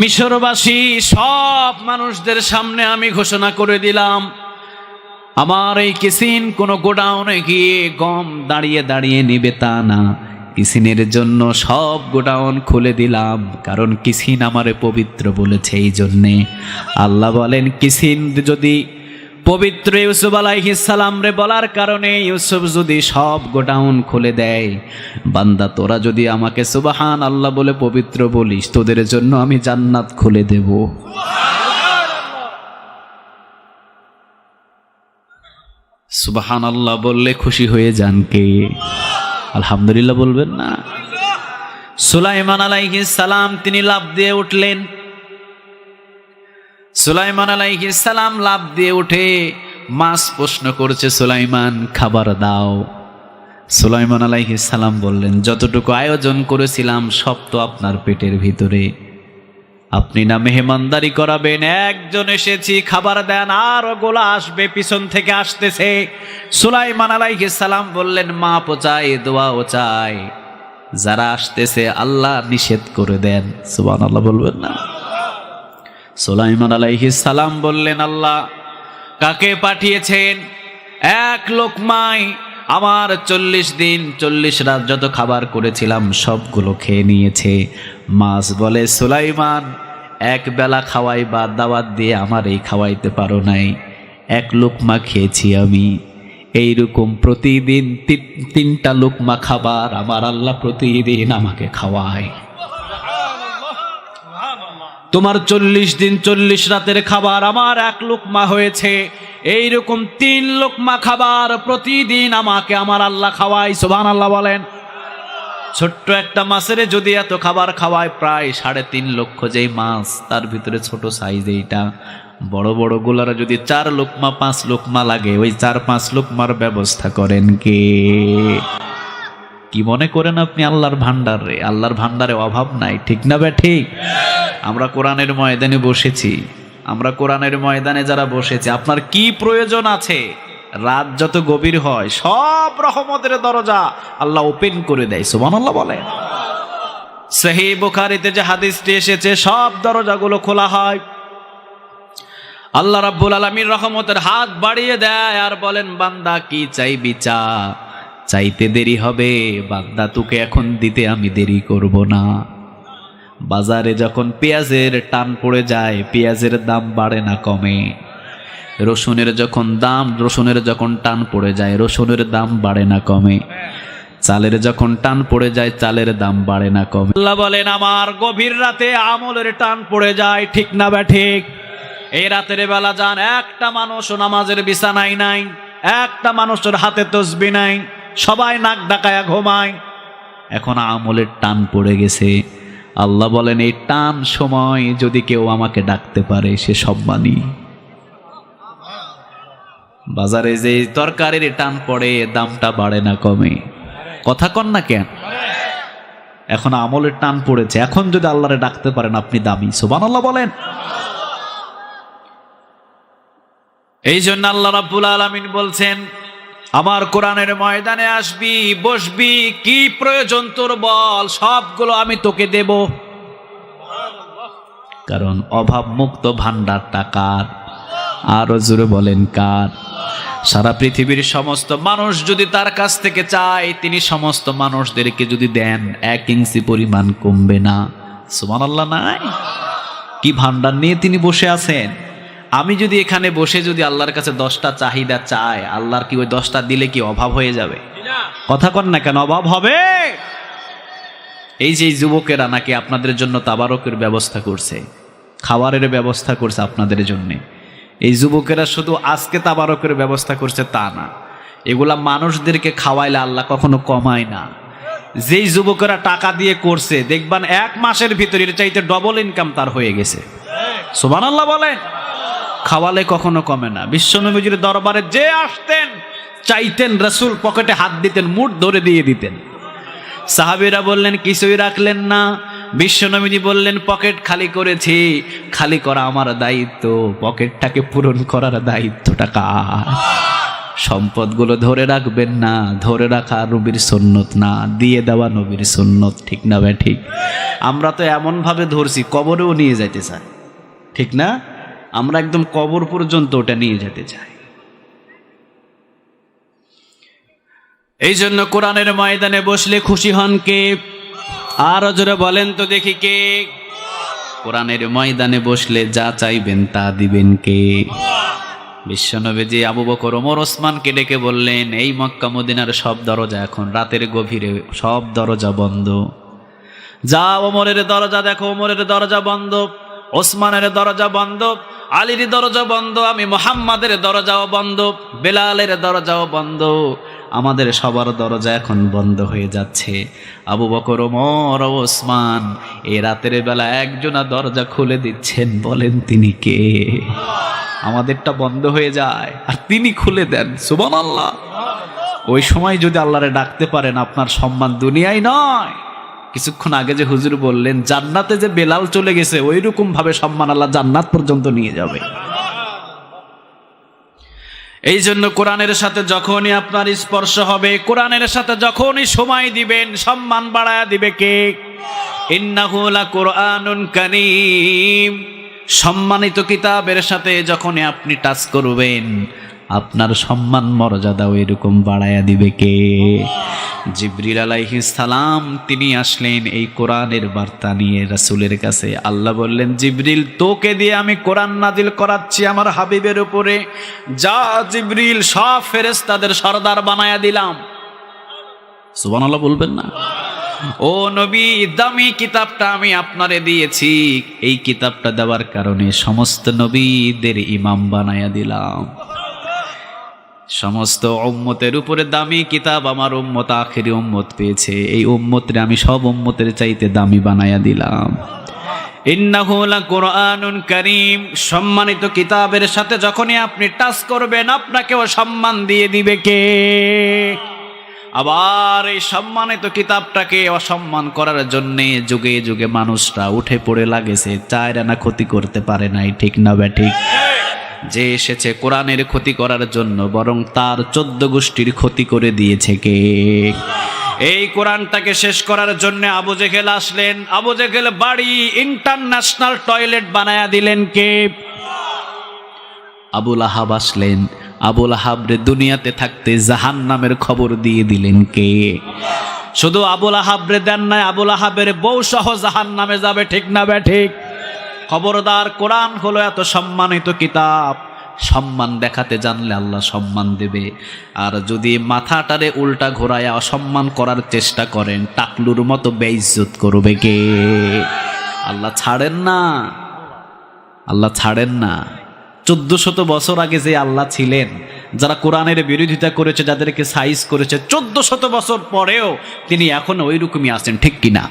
মিশরবাসী, সব মানুষদের সামনে আমি ঘোষণা করে দিলাম, আমার এই কিসিন কোনো গোডাউনে গিয়ে গম দাঁড়িয়ে দাঁড়িয়ে নিবে তা না। কিসিনের জন্য সব গোডাউন খুলে দিলাম, কারণ কিসিন আমারে পবিত্র বলেছে এই জন্যে আল্লাহ বলেন, কিসিন যদি পবিত্র ইউসুফ আলাইহিসালাম রে বলার কারণে ইউসুফ যদি সব গোডাউন খুলে দেয়, বান্দা তোরা যদি আমাকে সুবাহান আল্লাহ বলে পবিত্র বলিস, তোদের জন্য আমি জান্নাত খুলে দেব। সুবাহান আল্লাহ বললে খুশি হয়ে যান কে? আলহামদুলিল্লাহ বলবেন না। সুলাইমান আলাইহিস সালাম, তিনি লাভ দিয়ে উঠলেন। সুলাইমান সালাম লাভ দিয়ে উঠে মাস প্রশ্ন করছে, সুলাইমান, খাবার দাও। সুলাইমান সালাম বললেন, যতটুকু আয়োজন করেছিলাম সব তো আপনার পেটের ভিতরে। আপনি না মেহমানদারি করাবেন, একজন এসেছি, খাবার দেন, আর গোলা আসবে, পিছন থেকে আসতেছে। সুলাইমান সালাম বললেন মা পোচাই দোয়া ও চাই। যারা আসতেছে, আল্লাহ নিষেধ করে দেন। সুবান আল্লাহ বলবেন না। সুলাইমান আলাইহিস সালাম বললেন, আল্লাহ, কাকে পাঠিয়েছেন? এক লোকমাই, আমার চল্লিশ দিন, চল্লিশ রাত যত খাবার করেছিলাম, সবগুলো খেয়ে নিয়েছে। মাছ বলে, সুলাইমান, এক বেলা খাওয়াই বা দাওয়াত দিয়ে আমার এই খাওয়াইতে পারো নাই। এক লোকমা খেয়েছি আমি। এইরকম প্রতিদিন তিনটা লোকমা খাবার আমার আল্লাহ প্রতিদিন আমাকে খাওয়ায়। তোমার চল্লিশ দিন চল্লিশ রাতের খাবার আমার এক লোকমা হয়েছে। এইরকম তিন লোকমা খাবার প্রতিদিন আমাকে আমার আল্লাহ খাওয়াই সোভান আল্লাহ বলেন। ছোট্ট একটা মাছের যদি এত খাবার খাওয়ায়, প্রায় সাড়ে তিন লক্ষ যেই মাছ, তার ভিতরে ছোট সাইজ এইটা। বড় বড় গুলারা যদি চার লোকমা, পাঁচ লোকমা লাগে, ওই চার পাঁচ লোকমার ব্যবস্থা করেন কে? কি মনে করেন আপনি আল্লাহর ভান্ডারে আল্লাহর ভান্ডারে অভাব নাই, ঠিক না বে ঠিক? আমরা কোরআনের ময়দানে বসেছি, আমরা কোরআনের ময়দানে যারা বসেছি, আপনার কি প্রয়োজন আছে? রাত যত গভীর হয়, সব রহমতের দরজা আল্লাহ ওপেন করে দেয় সুমান আল্লাহ বলে সেহি বুখারিতে যে হাদিসটি এসেছে, সব দরজাগুলো খোলা হয়। আল্লাহ রাব্বুল আলমীর রহমতের হাত বাড়িয়ে দেয় আর বলেন, বান্দা কি চাইবি চা? চাইতে দেরি হবে, বান্দা তোকে এখন দিতে আমি দেরি করব না। বাজারে যখন পেঁয়াজের টান পড়ে যায়, পেঁয়াজের দাম বাড়ে না কমে। রসুনের যখন দাম, রসুনের যখন টান পড়ে যায়, রসুনের দাম বাড়ে না কমে। চালের যখন টান পড়ে যায়, চালের দাম বাড়ে না কমে। আল্লাহ বলেন, আমার গভীর রাতে আমলের টান পড়ে যায়, ঠিক না বা ঠিক? এই রাতের বেলা যান, একটা মানুষ নামাজের বিছানাই নাই, একটা মানুষের হাতে তসবি নাই, সবাই নাক ডাকায়া ঘুমায়। এখন আমলের টান পড়ে গেছে। আল্লাহ বলেন, এই টান সময় যদি কেউ আমাকে ডাকতে পারে, সে সব সম্মানী বাজারে যে তরকারির টান পড়ে, দামটা বাড়ে না কমে। কথা কন না কেন? এখন আমলের টান পড়েছে। এখন যদি আল্লাহরে ডাকতে পারেন, আপনি দামি। সোবান আল্লাহ বলেন। এই জন্য আল্লাহ রাব্বুল আলামিন বলছেন আমার কোরআনের ময়দানে আসবি, বসবি, কি প্রয়োজন তোর বল, সবগুলো আমি তোকে দেব। কারণ অভাব মুক্ত ভান্ডার টাকার আরও জোরে বলেন কার? সারা পৃথিবীর সমস্ত মানুষ যদি তার কাছ থেকে চায়, তিনি সমস্ত মানুষদেরকে যদি দেন, এক ইঞ্চি পরিমাণ কমবে না। সুমান আল্লাহ নাই? কি ভান্ডার নিয়ে তিনি বসে আছেন? আমি যদি এখানে বসে যদি আল্লাহর কাছে দশটা চাহিদা চাই, আল্লাহর কি ওই দশটা দিলে কি অভাব হয়ে যাবে? কথা কন না কেন, অভাব হবে। এই যে যুবকেরা নাকি আপনাদের জন্য তাবারকের ব্যবস্থা করছে, খাবারের ব্যবস্থা করছে আপনাদের জন্যে। এই যুবকেরা শুধু আজকে তাবারকের ব্যবস্থা করছে তা না, এগুলা মানুষদেরকে খাওয়াইলে আল্লাহ কখনো কমায় না। যেই যুবকেরা টাকা দিয়ে করছে, দেখবান এক মাসের ভিতরে এর চাইতে ডবল ইনকাম তার হয়ে গেছে। সোমান আল্লাহ বলেন। খাওয়ালে কখনো কমে না। বিশ্বনবীজির দরবারে যে আসতেন, চাইতেন রসুল পকেটে হাত দিতেন, মুঠ ধরে দিয়ে দিতেন। সাহাবিরা বললেন, কিছুই রাখলেন না। বিশ্বনবীজি বললেন, পকেট খালি করেছি, খালি করা আমার দায়িত্ব। পকেটটাকে পূরণ করার দায়িত্বটা কার? সম্পদগুলো ধরে রাখবেন না, ধরে রাখা নবীর সন্ন্যত না, দিয়ে দেওয়া নবীর সন্ন্যত ঠিক না ভাই, ঠিক? আমরা তো এমনভাবে ধরছি, কবরেও নিয়ে যাইতে চাই ঠিক না? আমরা একদম কবর পর্যন্ত ওটা নিয়ে যেতে চাই। এই জন্য কোরআনের ময়দানে বসলে খুশি হন কে? আর জোরে বলেন তো দেখি কে? কোরআনের ময়দানে বসলে যা চাইবেন তা দিবেন কে? বিশ্বনবীজি আবু বকর, ওমর, ওসমানকে ডেকে বললেন, এই মক্কা মদিনার সব দরজা এখন রাতের গভীরে সব দরজা বন্ধ। যা ওমরের দরজা দেখো, ওমরের দরজা বন্ধ। ওসমানের দরজা বন্ধ, আলীর দরজা বন্ধ, আমি মোহাম্মদের দরজাও বন্ধ, বেলালের দরজাও বন্ধ। আমাদের সবার দরজা এখন বন্ধ হয়ে যাচ্ছে। আবু বকর, ওমর, ওসমান, এই রাতের বেলা একজনা দরজা খুলে দিচ্ছেন, বলেন তিনি কে? আমাদেরটা বন্ধ হয়ে যায়, আর তিনি খুলে দেন সুবান আল্লাহ ওই সময় যদি আল্লাহরে ডাকতে পারেন, আপনার সম্মান দুনিয়ায় নয়। কিছুক্ষণ আগে যে হুজুর বললেন, জান্নাতে যে বেলাল চলে গেছে ওই রকম ভাবে সম্মান আল্লাহ জান্নাত পর্যন্ত নিয়ে যাবে। এই জন্য কোরআনের সাথে যখনই আপনার স্পর্শ হবে, কোরআনের সাথে যখনই সময় দিবেন, সম্মান বাড়ায়া দিবে কে? ইন্নাহুলা কোরআনুন কারীম। সম্মানিত কিতাবের সাথে যখনই আপনি টাচ করবেন আপনার সম্মান মর্যাদাও এরকম বাড়ায়া দিবে কে? জিবরিল আলাইহিস সালাম, তিনি আসলেন এই কোরআনের বার্তা নিয়ে রাসূলের কাছে। আল্লাহ বললেন, জিবরিল, তোকে দিয়ে আমি কোরআন নাজিল করাচ্ছি আমার হাবিবের উপরে। যা জিবরিল, সব ফেরেশতাদের সর্দার বানায়া দিলাম। সুবহানাল্লাহ বলবেন না। ও নবী, দামি কিতাবটা আমি আপনারে দিয়েছি। এই কিতাবটা দেওয়ার কারণে সমস্ত নবীদের ইমাম বানায়া দিলাম। সমস্ত উম্মতের উপরে দামি কিতাব আমার উম্মত, আখেরি উম্মত পেয়েছে। এই উম্মতরে আমি সব উম্মতের চাইতে দামি বানায়া দিলাম। করিম। সম্মানিত কিতাবের সাথে যখনই আপনি টাচ করবেন, আপনাকেও সম্মান দিয়ে দিবে কে? আবার এই সম্মানিত কিতাবটাকে অসম্মান করার জন্যে যুগে যুগে মানুষরা উঠে পড়ে লাগেছে চায় না ক্ষতি করতে পারে নাই, ঠিক না ব্যা ঠিক? যে এসেছে কোরআনের ক্ষতি করার জন্য, বরং তার চোদ্দ গোষ্ঠীর ক্ষতি করে দিয়েছে কে? এই কোরআনটাকে শেষ করার জন্য আবু জেহেল আসলেন। আবু জেহেল বাড়ি ইন্টারন্যাশনাল টয়লেট বানায়া দিলেন কে? আবুল আহাব আসলেন। আবুল আহাবরে দুনিয়াতে থাকতে জাহান নামের খবর দিয়ে দিলেন কে? শুধু আবুল আহাবরে দেন নাই আবুল আহাবের বউ সহ জাহান নামে যাবে, ঠিক না বে ঠিক? খবরদার কোরআন হলো এত সম্মানিত কিতাব। সম্মান দেখাতে জানলে আল্লাহ সম্মান দেবে। আর যদি মাথাটারে উল্টা ঘোরায় অসম্মান করার চেষ্টা করেন, টাকলুর মতো বেইজ্জত করবে কে? আল্লাহ ছাড়েন না। আল্লাহ ছাড়েন না। চোদ্দ শত বছর আগে যে আল্লাহ ছিলেন, যারা কোরআনের বিরোধিতা করেছে, যাদেরকে সাইজ করেছে চোদ্দ শত বছর পরেও তিনি এখন ওই রকমই আছেন, ঠিক কিনা?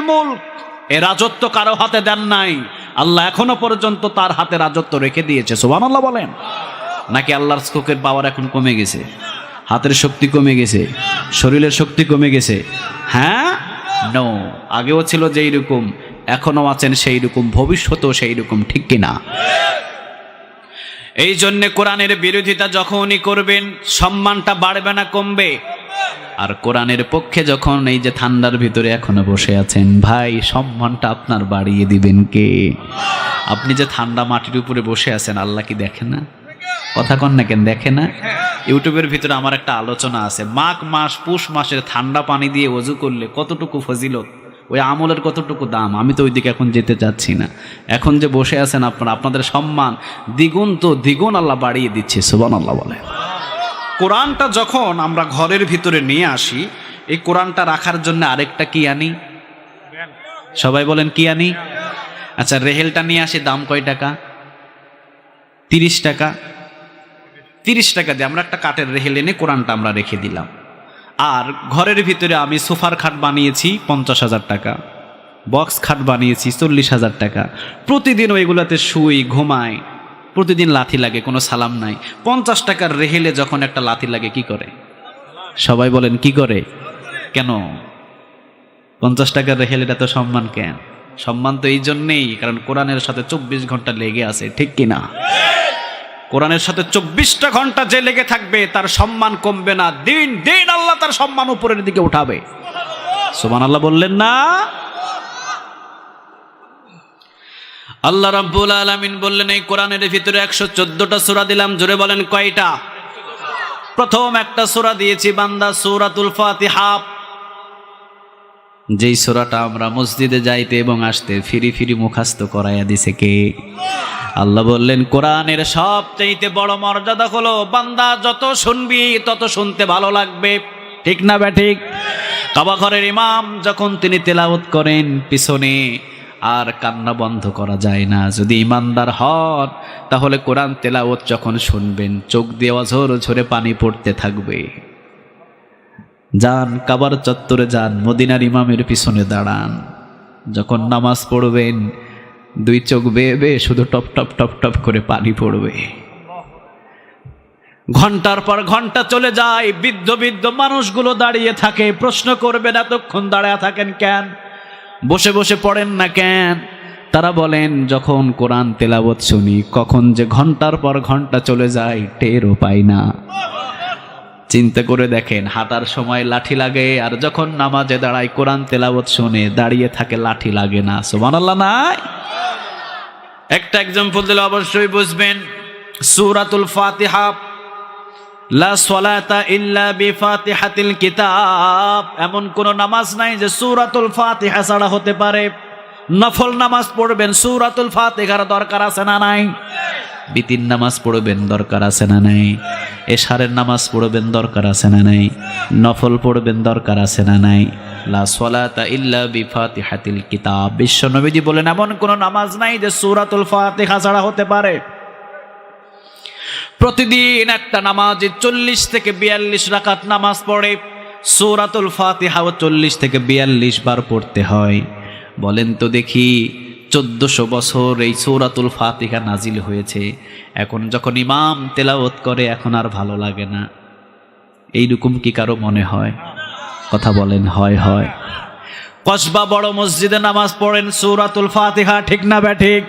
মুলক। এ রাজত্ব কারও হাতে দেন নাই। আল্লাহ এখনও পর্যন্ত তার হাতে রাজত্ব রেখে দিয়েছে। সোবান আল্লাহ বলেন। নাকি আল্লাহর স্কোকের পাওয়ার এখন কমে গেছে? হাতের শক্তি কমে গেছে? শরীরের শক্তি কমে গেছে? হ্যাঁ? নো আগেও ছিল যেই রকম এখনও আছেন সেই রকম ভবিষ্যতেও সেই রকম ঠিক কিনা? এই জন্যে কোরআনের বিরোধিতা যখনই করবেন, সম্মানটা বাড়বে না, কমবে। আর কোরআনের পক্ষে যখন এই যে ঠান্ডার ভিতরে এখনও বসে আছেন, ভাই, সম্মানটা আপনার বাড়িয়ে দিবেন কে? আপনি যে ঠান্ডা মাটির উপরে বসে আছেন, আল্লাহ কি দেখে না? কথা কন না কেন, দেখে না? ইউটিউবের ভিতরে আমার একটা আলোচনা আছে। মাঘ মাস, পুষ মাসের ঠান্ডা পানি দিয়ে অজু করলে কতটুকু ফজিলত? ওই আমলের কতটুকু দাম? আমি তো ওইদিকে এখন যেতে চাচ্ছি না। এখন যে বসে আছেন আপনারা, আপনাদের সম্মান দ্বিগুণ তো দ্বিগুণ আল্লাহ বাড়িয়ে দিচ্ছে সুবান আল্লাহ বলে। কোরআনটা যখন আমরা ঘরের ভিতরে নিয়ে আসি, এই কোরআনটা রাখার জন্য আরেকটা কি আনি? সবাই বলেন কি আনি? আচ্ছা রেহেলটা নিয়ে আসি, দাম কয় টাকা? তিরিশ টাকা। তিরিশ টাকা দিয়ে আমরা একটা কাঠের রেহেল এনে কোরআনটা আমরা রেখে দিলাম। আর ঘরের ভিতরে আমি সোফার খাট বানিয়েছি, পঞ্চাশ হাজার টাকা। বক্স খাট বানিয়েছি, চল্লিশ হাজার টাকা। প্রতিদিন ওইগুলোতে শুই, ঘুমাই। প্রতিদিন লাথি লাগে, কোনো সালাম নাই। পঞ্চাশ টাকার রেহেলে যখন একটা লাথি লাগে, কি করে? সবাই বলেন, কি করে? কেন? পঞ্চাশ টাকার রেহেলে তো সম্মান কেন? সম্মান তো এই জন্যেই, কারণ কোরআনের সাথে চব্বিশ ঘণ্টা লেগে আছে, ঠিক কিনা কোরআনের সাথে চব্বিশটা ঘণ্টা যে লেগে থাকবে, তার সম্মান কমবে না। দিন দিন আল্লাহ তার সম্মান উপরের দিকে উঠাবে। সোমান আল্লাহ বললেন না আল্লাহ রাব্বুল আলামিন বললেন, এই কোরআনের ভিতরে একশো চোদ্দটা সূরা দিলাম। জোরে বলেন, কয়টা? প্রথম একটা সূরা দিয়েছি, বান্দা, সূরাতুল ফাতিহা। যেই সূরাটা আমরা মসজিদে যাইতে এবং আসতে ফিরি ফিরি মুখাস্ত করাইয়া দিছে কে? আল্লাহ বললেন, কোরআনের সবচাইতে বড় মর্যাদা হলো, বান্দা যত শুনবি তত শুনতে ভালো লাগবে। ঠিক না ব্যা ঠিক কাবা ঘরের ইমাম যখন তিনি তেলাওত করেন, পিছনে আর কান্না বন্ধ করা যায় না। যদি ইমানদার হন, তাহলে কোরআন তেলাওত যখন শুনবেন, চোখ দিয়ে অঝর ঝরে পানি পড়তে থাকবে। যান কাবার চত্বরে যান, মদিনার ইমামের পিছনে দাঁড়ান। যখন নামাজ পড়বেন, দুই চোখ বেয়ে বেয়ে শুধু টপ টপ টপ টপ করে পানি পড়বে। ঘণ্টার পর ঘণ্টা চলে যায়, বৃদ্ধ বৃদ্ধ মানুষগুলো দাঁড়িয়ে থাকে, প্রশ্ন করবেন, এতক্ষণ দাঁড়ায় থাকেন কেন? বসে বসে পড়েন না কেন? তারা বলেন, যখন কোরআন তেলাবত শুনি, কখন যে ঘণ্টার পর ঘণ্টা চলে যায়, টেরও পাই না। চিন্তা করে দেখেন, হাঁটার সময় লাঠি লাগে, আর যখন নামাজে দাঁড়ায়, কোরআন তেলাবত শুনে দাঁড়িয়ে থাকে, লাঠি লাগে না। সোমান আল্লাহ নাই? একটা এক্সাম্পল দিলে অবশ্যই বুঝবেন। সূরাতুল ফাতিহা এমন কোন নামাজ নাই যে সূরাতুল ফাতিহা ছাড়া হতে পারে। নফল নামাজ পড়বেন, সূরাতুল ফাতিহার দরকার আছে না নাই? বিতির নামাজ পড়বেন, দরকার আছে না নাই? এশারের নামাজ পড়বেন, দরকার আছে না নাই? নফল পড়বেন, দরকার আছে না নাই? লা সলাতা ইল্লা বিফাতিহাতিল কিতাব। বিশ্ব নবীজি বলেন, এমন কোন নামাজ নাই যে সূরাতুল ফাতিহা ছাড়া হতে পারে। প্রতিদিন একটা নামাজে চল্লিশ থেকে বিয়াল্লিশ রাকাত নামাজ পড়ে। সৌরাতুল ফাতিহাও চল্লিশ থেকে বিয়াল্লিশ বার পড়তে হয়। বলেন তো দেখি, চোদ্দশো বছর এই সৌরাতুল ফাতিহা নাজিল হয়েছে। এখন যখন ইমাম তেলাওত করে, এখন আর ভালো লাগে না। এইরকম কি কারও মনে হয়? কথা বলেন, হয় হয়। কসবা বড় মসজিদে নামাজ পড়েন, সৌরাতুল ফাতিহা ঠিক না ব্যা ঠিক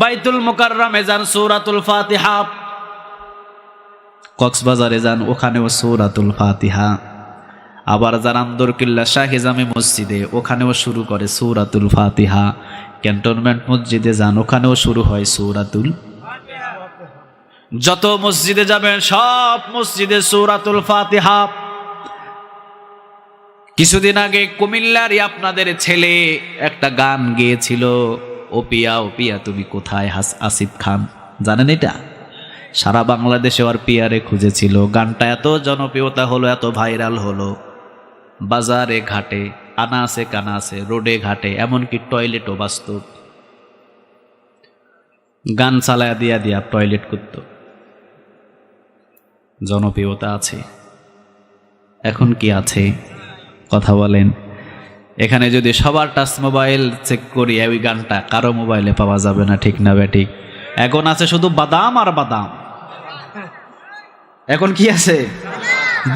বাইতুল মুকাররমে যান সৌরাতুল ফাতিহা। কক্সবাজারে যান, ওখানেও সৌরাতুল ফাতিহা। আবার যান আন্দরকিল্লা শাহিজামে মসজিদে, ওখানেও শুরু করে সৌরাতুল ফাতিহা। ক্যান্টনমেন্ট মসজিদে যান, ওখানেও শুরু হয় সৌরাতুল যত মসজিদে যাবেন, সব মসজিদে সৌরাতুল ফাতিহা। কিছুদিন আগে কুমিল্লারই আপনাদের ছেলে একটা গান গেয়েছিল, ওপিয়া ওপিয়া, তুমি কোথায় হাস, আসিফ খান? জানেন এটা? সারা বাংলাদেশে আর পিয়ারে খুঁজেছিল। গানটা এত জনপ্রিয়তা হলো, এত ভাইরাল হলো। বাজারে ঘাটে, আনাসে কানাসে, রোডে ঘাটে, এমনকি টয়লেটও বাস্তব। গান চালায়া দিয়া দিয়া টয়লেট করত। জনপ্রিয়তা আছে। এখন কি আছে? কথা বলেন। এখানে যদি সবার টাচ মোবাইল চেক করি ওই গানটা কারও মোবাইলে পাওয়া যাবে না, ঠিক না ব্যাটিক এখন আছে শুধু বাদাম আর বাদাম। এখন কি আছে?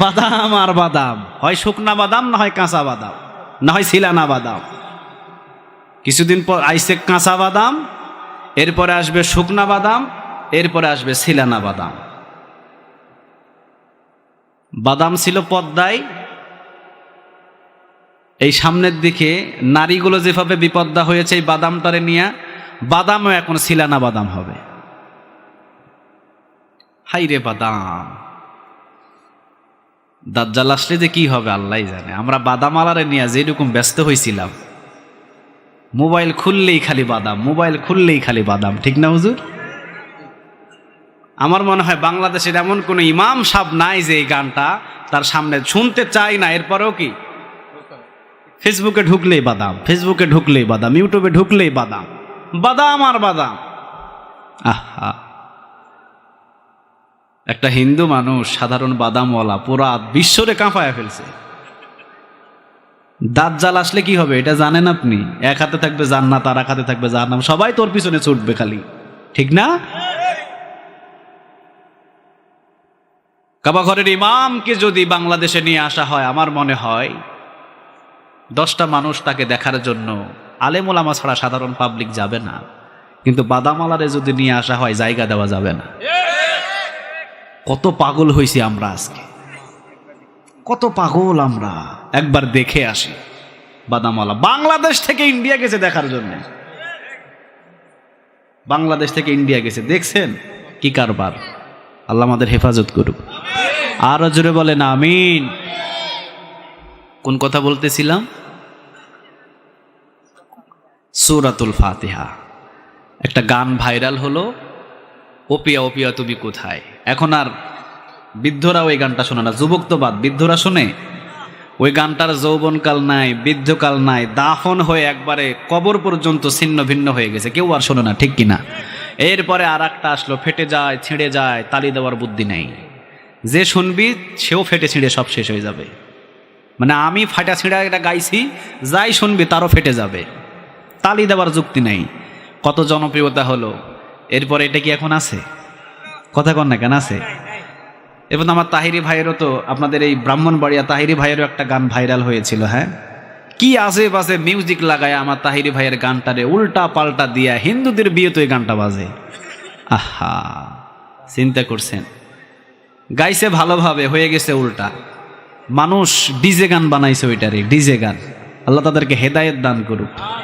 বাদাম আর বাদাম। হয় শুকনা বাদাম, না হয় কাঁচা বাদাম? না হয় সিলানা বাদাম। কিছুদিন পর আইসে কাঁচা বাদাম, এরপরে আসবে শুকনা বাদাম, এরপরে আসবে সিলানা বাদাম। বাদাম ছিল পদ্মায়। এই সামনের দিকে নারীগুলো যেভাবে বিপদ্দা হয়েছে, এই বাদামটারে নিয়ে বাদামও এখন সিলানা বাদাম হবে। হাই রে বাদাম। দাজ্জাল আসলে যে কি হবে আল্লাহ জানে। আমরা বাদাম আলারে নিয়ে যেরকম ব্যস্ত হয়েছিলাম মোবাইল খুললেই খালি বাদাম, মোবাইল খুললেই খালি বাদাম, ঠিক না হুজুর? আমার মনে হয় বাংলাদেশের এমন কোনো ইমাম সাহ নাই যে এই গানটা তার সামনে শুনতে চাই না, এরপরেও কি? ফেসবুকে ঢুকলেই বাদাম, ফেসবুকে ঢুকলেই বাদাম, ইউটিউবে ঢুকলেই বাদাম বাদাম আর বাদাম। আহা। একটা হিন্দু মানুষ, সাধারণ বাদামওয়ালা, পুরা বিশ্বরে কাঁপায় ফেলছে। দাঁত জাল আসলে কি হবে, এটা জানেন আপনি? এক হাতে থাকবে জান্নাত, আর এক হাতে থাকবে জাহান্নাম। সবাই তোর পিছনে ছুটবে খালি। ঠিক না? কাবাঘরের ইমামকে যদি বাংলাদেশে নিয়ে আসা হয়, আমার মনে হয় দশটা মানুষ তাকে দেখার জন্য আলেমোলামা ছাড়া সাধারণ পাবলিক যাবে না। কিন্তু বাদামালারে যদি নিয়ে আসা হয়, জায়গা দেওয়া যাবে না। কত পাগল হয়েছি আমরা আজকে। কত পাগল আমরা। একবার দেখে আসি, বাদামওয়ালা। বাংলাদেশ থেকে ইন্ডিয়া গেছে দেখার জন্য। বাংলাদেশ থেকে ইন্ডিয়া গেছে, দেখছেন কি কারবার। আল্লাহ আমাদের হেফাজত করুক। আরও জোরে বলেন, আমিন। কোন কথা বলতেছিলাম? সুরাতুল ফাতিহা। একটা গান ভাইরাল হলো। ওপিয়া ওপিয়া তুমি কোথায়? এখন আর বৃদ্ধরা ওই গানটা শোনে না। যুবক তো বাদ, বৃদ্ধরা শোনে? ওই গানটার যৌবনকাল নাই, বৃদ্ধকাল নাই, দাফন হয়ে একবারে কবর পর্যন্ত ছিন্ন ভিন্ন হয়ে গেছে। কেউ আর শোনে না, ঠিক কিনা? এরপরে আর একটা আসলো, ফেটে যায়, ছিঁড়ে যায়, তালি দেওয়ার বুদ্ধি নেই। যে শুনবি, সেও ফেটে ছিঁড়ে সব শেষ হয়ে যাবে। মানে আমি ফাটা ছিঁড়া একটা গাইছি, যাই শুনবি, তারও ফেটে যাবে। তালি দেওয়ার যুক্তি নেই। কত জনপ্রিয়তা হলো। এরপরে এটা কি এখন আছে? কথা কন না কেন আছে? এবং আমার তাহিরি ভাইয়েরও তো আপনাদের এই ব্রাহ্মণবাড়িয়া তাহিরি ভাইয়েরও একটা গান ভাইরাল হয়েছিল হ্যাঁ? কি আজে বাজে মিউজিক লাগায় আমার তাহিরি ভাইয়ের গানটারে, উল্টা পাল্টা দিয়া হিন্দুদের বিয়ে তো এই গানটা বাজে। আহা, চিন্তা করছেন। গাইছে ভালোভাবে, হয়ে গেছে উল্টা। মানুষ ডিজে গান বানাইছে ওইটারে, ডিজে গান। আল্লাহ তাদেরকে হেদায়েত দান করুক।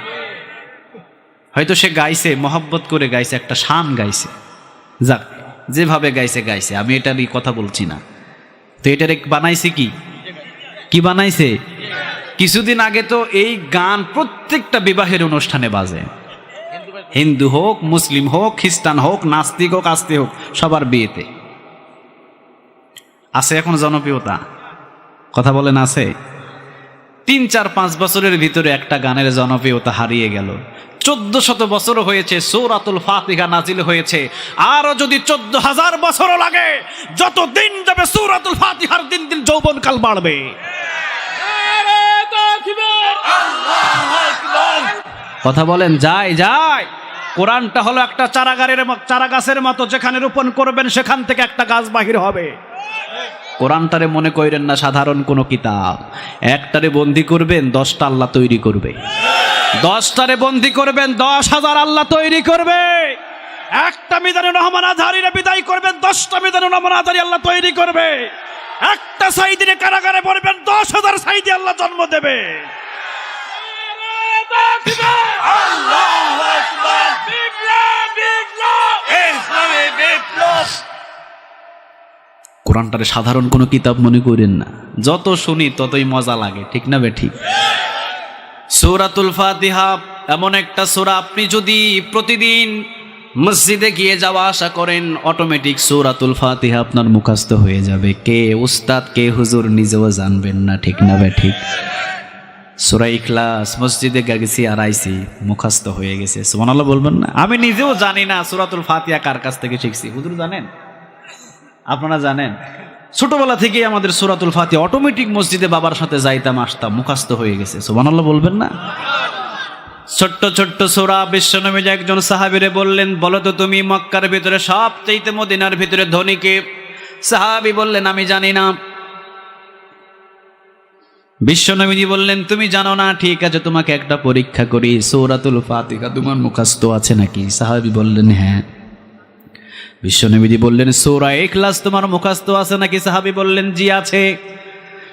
হয়তো সে গাইছে, মহব্বত করে গাইছে, একটা শান গাইছে। যাক, যেভাবে গাইছে গাইছে। আমি এটা নিয়ে কথা বলছি না। তো এটার বানাইছে কি? কি বানাইছে? কিছুদিন আগে তো এই গান প্রত্যেকটা বিবাহের অনুষ্ঠানে বাজে। হিন্দু হোক, মুসলিম হোক, খ্রিস্টান হোক, নাস্তিক হোক, আস্তে হোক, সবার বিয়েতে। আছে এখন জনপ্রিয়তা? কথা বলেন আছে? তিন চার পাঁচ বছরের ভিতরে একটা গানের জনপ্রিয়তা হারিয়ে গেল। চোদ্দ শত বছর হয়েছে, সৌরাতুল ফাতিহা নাজিল হয়েছে। আরও যদি চোদ্দ হাজার বছরও লাগে যত দিন যাবে সৌরাতুল ফাতিহার দিন দিন যৌবনকাল বাড়বে। কথা বলেন, যাই যাই। কোরআনটা হলো একটা চারাগারের চারা গাছের মতো, যেখানে রোপণ করবেন সেখান থেকে একটা গাছ বাহির হবে। কোরআনটারে মনে করেন না সাধারণ কোনো কিতাব। একটারে বন্দি করবেন দশটা আল্লাহ তৈরি করবে। দশটারে বন্দি করবেন দশ হাজার আল্লাহ তৈরি করবে। একটা মিদানে রহমান আজহারিরে বিদায় করবেন দশটা মিদানে রহমান আজহারি আল্লাহ তৈরি করবে। একটা সাইদিনে কারাগারে পড়বেন দশ হাজার সাইদি আল্লাহ জন্ম দেবে। কোরআনটারে সাধারণ কোনো কিতাব মনে করেন না। যত শুনি ততই মজা লাগে, ঠিক না বে ঠিক? সূরাতুল ফাতিহা এমন একটা সোরা, আপনি যদি প্রতিদিন মসজিদে গিয়ে যাওয়া আসা করেন অটোমেটিক সূরাতুল ফাতিহা আপনার মুখস্থ হয়ে যাবে। কে উস্তাদ, কে হুজুর নিজেও জানবেন না, ঠিক না বে ঠিক? সূরা ইখলাস, মসজিদে গেছি আর আইসি মুখস্থ হয়ে গেছে। সুবহানাল্লাহ বলবেন না। আমি নিজেও জানি না সূরাতুল ফাতিহা কার কাছ থেকে শিখছি। হুজুর জানেন? আপনারা জানেন, ছোটবেলা থেকেই আমাদের সুরাতুল ফাতি অটোমেটিক মসজিদে বাবার সাথে যাইতাম, আসতাম মুখাস্ত হয়ে গেছে। সোবানাল্লাহ বলবেন না? ছোট্ট ছোট্ট সোরা বিশ্বনবীজ একজন সাহাবিরে বললেন, বলো তো তুমি মক্কার ভিতরে সব চাইতে মদিনার ভিতরে ধনীকে সাহাবি বললেন, আমি জানি না। বিশ্বনবীজি বললেন, তুমি জানো না, ঠিক আছে, তোমাকে একটা পরীক্ষা করি। সৌরাতুল ফাতিহা তোমার মুখাস্ত আছে নাকি? সাহাবি বললেন হ্যাঁ। বিশ্বনবীজি বললেন সুরায় ইখলাস তোমার মুখাস্ত আছে নাকি? সাহাবি বললেন, জি আছে।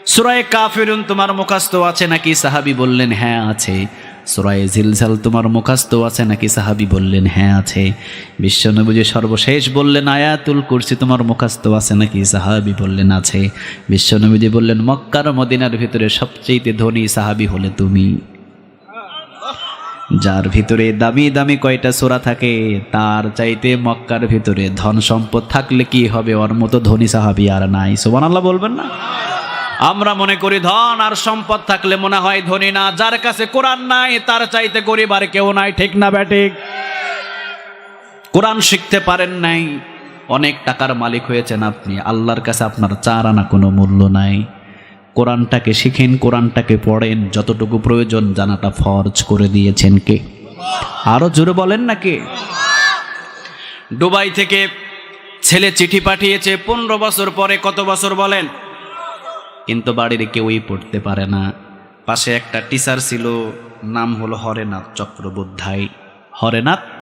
সুরায় কাফিরুন তোমার মুখাস্ত আছে নাকি? সাহাবি বললেন হ্যাঁ আছে। সুরায় জিলজাল তোমার মুখাস্ত আছে নাকি? সাহাবি বললেন হ্যাঁ আছে। বিশ্বনবীজি সর্বশেষ বললেন, আয়াতুল কুরসি তোমার মুখাস্ত আছে নাকি? সাহাবি বললেন, আছে। বিশ্বনবীজি বললেন, মক্কার মদিনার ভিতরে সবচেয়ে ধনী সাহাবি হলে তুমি। যার ভিতরে দামি দামি কয়টা সোরা থাকে, তার চাইতে মক্কার ভিতরে ধন সম্পদ থাকলে কি হবে? ওর মতো ধনী সাহাবি আর নাই। সোমান আল্লাহ বলবেন না? আমরা মনে করি ধন আর সম্পদ থাকলে মনে হয় ধনী না। যার কাছে কোরআন নাই, তার চাইতে গরিব আর কেউ নাই। ঠিক না ব্যাটিক? কোরআন শিখতে পারেন নাই। অনেক টাকার মালিক হয়েছেন আপনি। আল্লাহর কাছে আপনার চার আনা কোনো মূল্য নাই। কোরআনটাকে শিখেন, কোরআনটাকে পড়েন, যতটুকু প্রয়োজন জানাটা ফরজ করে দিয়েছেন কে? আরও জোরে বলেন না কে? দুবাই থেকে ছেলে চিঠি পাঠিয়েছে, পনেরো বছর পরে কত বছর বলেন? কিন্তু বাড়ির কেউই পড়তে পারে না। পাশে একটা টিচার ছিল, নাম হলো হরেনাথ চক্রবর্ধাই। হরেনাথ